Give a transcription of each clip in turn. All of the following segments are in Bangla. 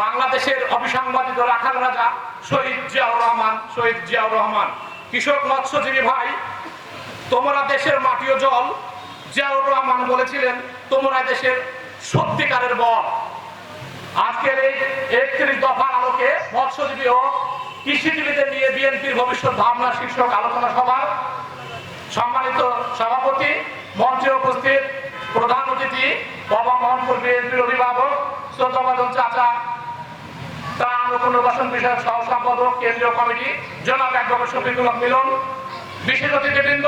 বাংলাদেশের অবিসংবাদিত রাখাল রাজা, শহীদ জিয়াউর রহমান, শহীদ জিয়াউর রহমান। কৃষক মৎস্যজীবী ভাই, তোমরা দেশের মাটি ও জল। জিয়াউর রহমান বলেছিলেন, তোমরা দেশের সত্যিকারের বল। আজকের এই একত্রিশ দফার আলোকে মৎস্যজীবী ও কৃষিজীবীদের নিয়ে বিএনপির ভবিষ্যৎ ভাবনা শীর্ষক আলোচনা সভা সম্মানিত সভাপতি, মঞ্চে উপস্থিত প্রধান অতিথি, বাবা মোহনপুর বিএনপির অভিভাবক শ্রদ্ধাবাদন চাচা পুনর্বাসন বিষয়ক সহ সম্পাদক কেন্দ্রীয় কমিটি, জনাব অ্যাডভোকেট শফিকুল মিলন বিশেষ অতিথিবৃন্দ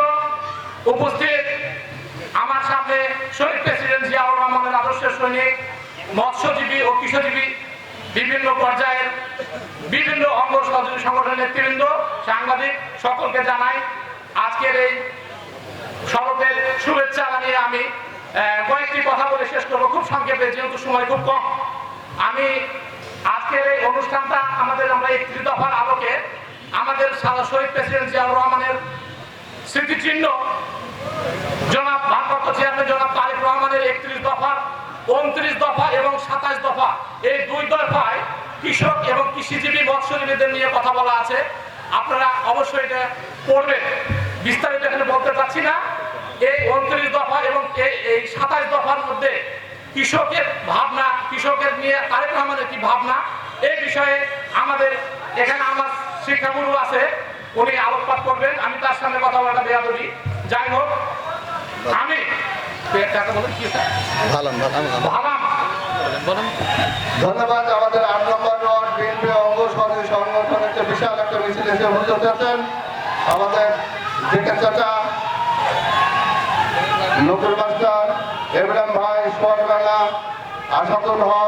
উপস্থিত। আমার সামনে শহীদ প্রেসিডেন্ট জিয়াউর রহমানের আদর্শের সৈনিক, মৎস্যজীবী ও কৃষজীবী বিভিন্ন পর্যায়ের বিভিন্ন অঙ্গ সহযোগী সংগঠনের নেতৃবৃন্দ, সাংবাদিক, সকলকে জানাই আজকের এই শরতের শুভেচ্ছা জানিয়ে আমি কয়েকটি কথা বলে শেষ করব। খুব সংক্ষেপে, যেহেতু সময় খুব কম। আমি আজকের এই অনুষ্ঠানটা আমাদের আমরা একত্রিশ দফার আলোকে আমাদের শহীদ প্রেসিডেন্ট জিয়াউর রহমানের স্মৃতিচিহ্ন, জনাব ভারপ্রাপ্ত চেয়ারম্যান জনাব তারেক রহমানের একত্রিশ দফা, উনত্রিশ দফা এবং সাতাশ দফা। এই দুই দফায় কৃষক এবং কৃষিজীবী মৎস্যজীবীদের নিয়ে কথা বলা আছে। আপনারা অবশ্যই এটা পড়বেন। বিস্তারিত এখানে বলতে চাচ্ছি না। এই উনত্রিশ দফা এবং এই সাতাশ দফার মধ্যে কৃষকের ভাবনা কৃষকের নিয়ে তারেক রহমানের কি ভাবনা? এই বিষয়ে আমাদের এখানে আমার শিক্ষাগুরু আছে উনি আলোকপাত করবেন। আমি তার সামনে কথা বলাটা বেয়াদবি। যাই হোক আমি ধন্যবাদ আমাদের আট নম্বর ওয়ার্ড বিএনপি অঙ্গ সহযোগী সংগঠনের বিশাল একটা মিছিল এসে উপস্থিত আছেন আমাদের জেকে চাচা নকুল মাস্টার এব্রাহিম ভাই সোয়ার বাংলা আসাদুল হক